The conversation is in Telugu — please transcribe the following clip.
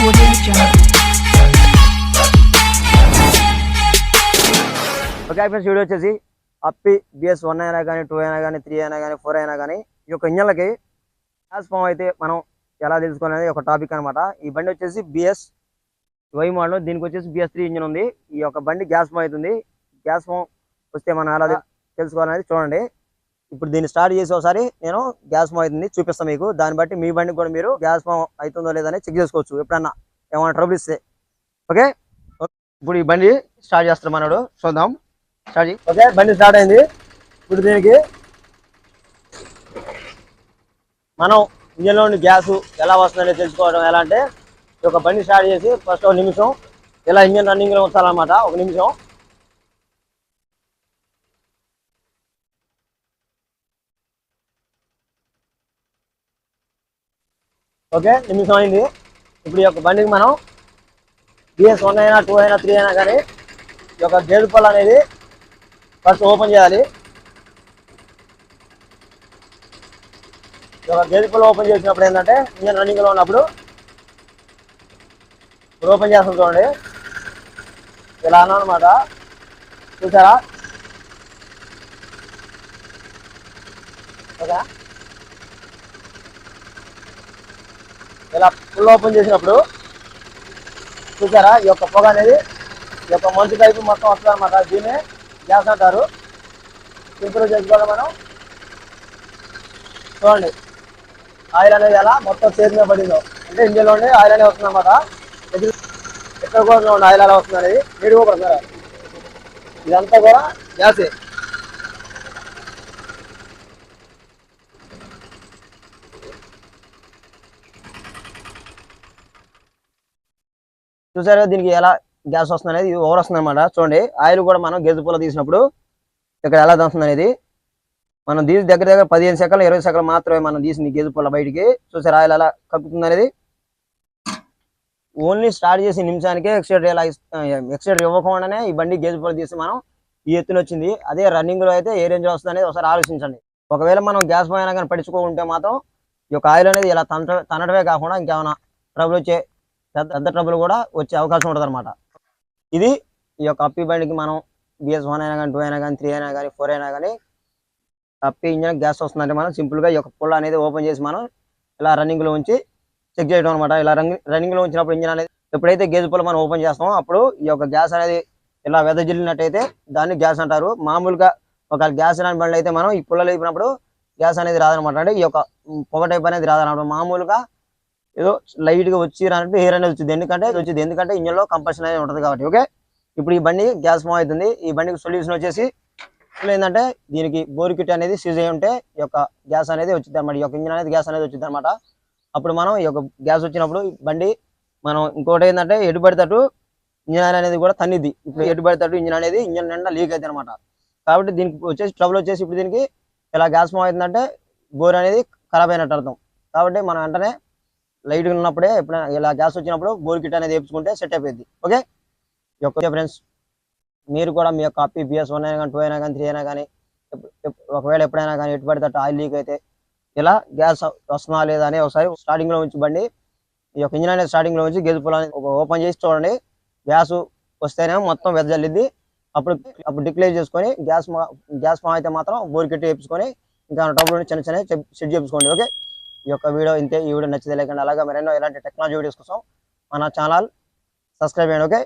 ఓకే ఫ్రెండ్స్ వీడియో వచ్చేసి అప్పి బిఎస్ వన్ అయినా కానీ టూ అయినా కానీ త్రీ అయినా కానీ ఫోర్ అయినా కానీ ఈ యొక్క ఇంజన్లకి గ్యాస్ ఫామ్ అయితే మనం ఎలా తెలుసుకోవాలనేది ఒక టాపిక్ అనమాట ఈ బండి వచ్చేసి బిఎస్ వై మోడల్ దీనికి వచ్చేసి బిఎస్ త్రీ ఇంజిన్ ఉంది. ఈ యొక్క బండి గ్యాస్ ఫామ్ అవుతుంది. గ్యాస్ ఫామ్ వస్తే మనం ఎలా తెలుసుకోవాలనేది చూడండి. ఇప్పుడు దీన్ని స్టార్ట్ చేసి ఒకసారి నేను గ్యాస్ ఫామ్ అవుతుంది చూపిస్తాను మీకు. దాన్ని బట్టి మీ బండికి కూడా మీరు గ్యాస్ ఫామ్ అవుతుందో లేదని చెక్ చేసుకోవచ్చు. ఎప్పుడన్నా ఏమైనా ట్రబుల్ ఇస్తే. ఓకే? ఇప్పుడు ఈ బండి స్టార్ట్ చేస్తాం అన్నాడు చూద్దాం. స్టార్ట్ ఓకే బండి స్టార్ట్ అయింది. ఇప్పుడు దీనికి మనం ఇంజన్లో గ్యాస్ ఎలా వస్తుందని తెలుసుకోవడం ఎలా అంటే ఈ యొక్క బండి స్టార్ట్ చేసి ఫస్ట్ ఒక నిమిషం ఇలా ఇంజన్ రన్నింగ్లో ఉంచాలన్నమాట. ఒక నిమిషం. ఓకే నిమిషం అయింది. ఇప్పుడు ఈ యొక్క బండికి మనం బిఎస్ వన్ అయినా టూ అయినా త్రీ అయినా కానీ ఈ యొక్క గేదు పళ్ళు అనేది ఫస్ట్ ఓపెన్ చేయాలి. ఈ యొక్క గేదె పళ్ళు ఓపెన్ చేసినప్పుడు ఏంటంటే ఇంజన్ రన్నింగ్లో ఉన్నప్పుడు ఇప్పుడు ఓపెన్ చేస్తాం చూడండి. ఇలా అన్నా అనమాట చూసారా? ఓకే ఇలా ఫుల్ ఓపెన్ చేసినప్పుడు చూసారా? ఈ యొక్క పొగ అనేది ఈ యొక్క మంచు టైపు మొత్తం వస్తుంది అనమాట దీన్ని గ్యాస్ అంటారు. ఇంప్రూవ్ చేసుకోవాలి మనం చూడండి. ఆయిల్ అనేది ఎలా మొత్తం చేతి మీద పడిందో. అంటే ఇండియాలో ఉండి ఆయిల్ అనేది వస్తుంది అనమాట ఎక్కడ కూడా ఆయిల్ ఎలా వస్తుంది అనేది. మీరు కూడా ఇదంతా కూడా గ్యాసే. చూసారా దీనికి ఎలా గ్యాస్ వస్తుంది అనేది ఓవర్ వస్తుంది అనమాట చూడండి ఆయిల్ కూడా మనం గేదె పూల తీసినప్పుడు ఇక్కడ ఎలా వస్తుంది అనేది మనం తీసి దగ్గర దగ్గర పదిహేను సెకండ్లు ఇరవై సెకండ్లు మాత్రమే మనం తీసింది గేదె పూల బయటికి. చూసారా ఆయిల్ ఎలా కప్పుతుంది అనేది ఓన్లీ స్టార్ట్ చేసి నిమిషానికే ఎక్స్టెండ్ ఎలా ఎక్స్టెండ్ ఇవ్వకుండానే ఈ బండి గేజ్ పూల తీసి మనం ఈ ఎత్తున వచ్చింది. అదే రన్నింగ్లో అయితే ఏ రేంజ్ వస్తుంది అనేది ఒకసారి ఆలోచించండి. ఒకవేళ మనం గ్యాస్ పోయినా కానీ పడుచుకుంటే మాత్రం ఈ యొక్క ఆయిల్ అనేది ఇలా తన తనటమే కాకుండా ఇంకేమైనా ట్రబుల్ వచ్చే పెద్ద పెద్ద ట్రబుల్ కూడా వచ్చే అవకాశం ఉంటుంది అనమాట ఇది ఈ యొక్క అప్పి బండికి మనం బిఎస్ వన్ అయినా కానీ టూ అయినా కానీ త్రీ అయినా కానీ ఫోర్ అయినా కానీ అప్పి ఇంజన్ గ్యాస్ వస్తుందంటే మనం సింపుల్గా ఈ యొక్క పుల్ల అనేది ఓపెన్ చేసి మనం ఇలా రన్నింగ్లో ఉంచి చెక్ చేయడం అనమాట ఇలా రన్నింగ్లో ఉంచినప్పుడు ఇంజన్ అనేది ఎప్పుడైతే గేజ్ పుల్ల మనం ఓపెన్ చేస్తామో అప్పుడు ఈ యొక్క గ్యాస్ అనేది ఇలా వెదజిల్లినట్టయితే దాన్ని గ్యాస్ అంటారు. మామూలుగా ఒక గ్యాస్ రాని బండ్లు అయితే మనం ఈ పుల్లలు లేపినప్పుడు గ్యాస్ అనేది రాదనమాట అంటే ఈ యొక్క పొగ టైప్ అనేది రాదనమాట మామూలుగా ఏదో లైట్గా వచ్చి రానట్టు హెయిర్ అనేది వచ్చింది. ఎందుకంటే ఇది వచ్చింది. ఎందుకంటే ఇంజన్లో కంపల్షన్ అనేది ఉంటుంది కాబట్టి ఓకే? ఇప్పుడు ఈ బండి గ్యాస్ మో అవుతుంది. ఈ బండికి సొల్యూషన్ వచ్చేసి ఏంటంటే దీనికి బోర్ కిట్ అనేది సీజ్ అయి ఉంటే ఈ యొక్క గ్యాస్ అనేది వచ్చింది అనమాట ఈ యొక్క ఇంజన్ అనేది గ్యాస్ అనేది వచ్చింది అనమాట అప్పుడు మనం ఈ యొక్క గ్యాస్ వచ్చినప్పుడు బండి మనం ఇంకోటి ఏంటంటే ఎటు పడితేటు ఇంజన్ అనేది కూడా తన్నిద్ది. ఇప్పుడు ఎటు పడితేటు ఇంజన్ అనేది ఇంజన్ నిండా లీక్ అవుతుంది అనమాట కాబట్టి దీనికి వచ్చేసి ట్రబుల్ వచ్చేసి ఇప్పుడు దీనికి ఇలా గ్యాస్ మో అవుతుందంటే బోర్ అనేది ఖరాబ్ అయినట్టు అర్థం. కాబట్టి మనం వెంటనే లైట్ ఉన్నప్పుడే ఎప్పుడైనా ఇలా గ్యాస్ వచ్చినప్పుడు బోర్ కిట్ అనేది వేపించుకుంటే సెట్ అయిపోయింది. ఓకే? ఈ యొక్క ఫ్రెండ్స్ మీరు కూడా మీ యొక్క అప్పి బిఎస్ వన్ అయినా కానీ టూ అయినా కానీ త్రీ అయినా కానీ ఒకవేళ ఎప్పుడైనా కానీ ఎటు పడితే ఆయిల్ లీక్ అయితే ఇలా గ్యాస్ వస్తుందా లేదా అని ఒకసారి స్టార్టింగ్లో ఉంచి బండి ఈ యొక్క ఇంజిన్ అనేది స్టార్టింగ్లో ఉంచి గేజ్ పొలాన్ని ఓపెన్ చేసి చూడండి. గ్యాస్ వస్తేనే మొత్తం వెదజల్లిద్ది అప్పుడు అప్పుడు డిక్లేర్ చేసుకొని గ్యాస్ మా- గ్యాస్ ఫామ్ అయితే మాత్రం బోర్ కిట్ వేపించుకొని ఇంకా టబ్బులు చిన్న చిన్న సెట్ చేసుకోండి ఓకే? ఈ యొక్క వీడియో ఇంతే. ఈ వీడియో నచ్చితే లేకుండా అలాగే మరెన్నో ఇలాంటి టెక్నాలజీ వీడియోస్ కోసం మన ఛానల్ సబ్స్క్రైబ్ చేయండి ఓకే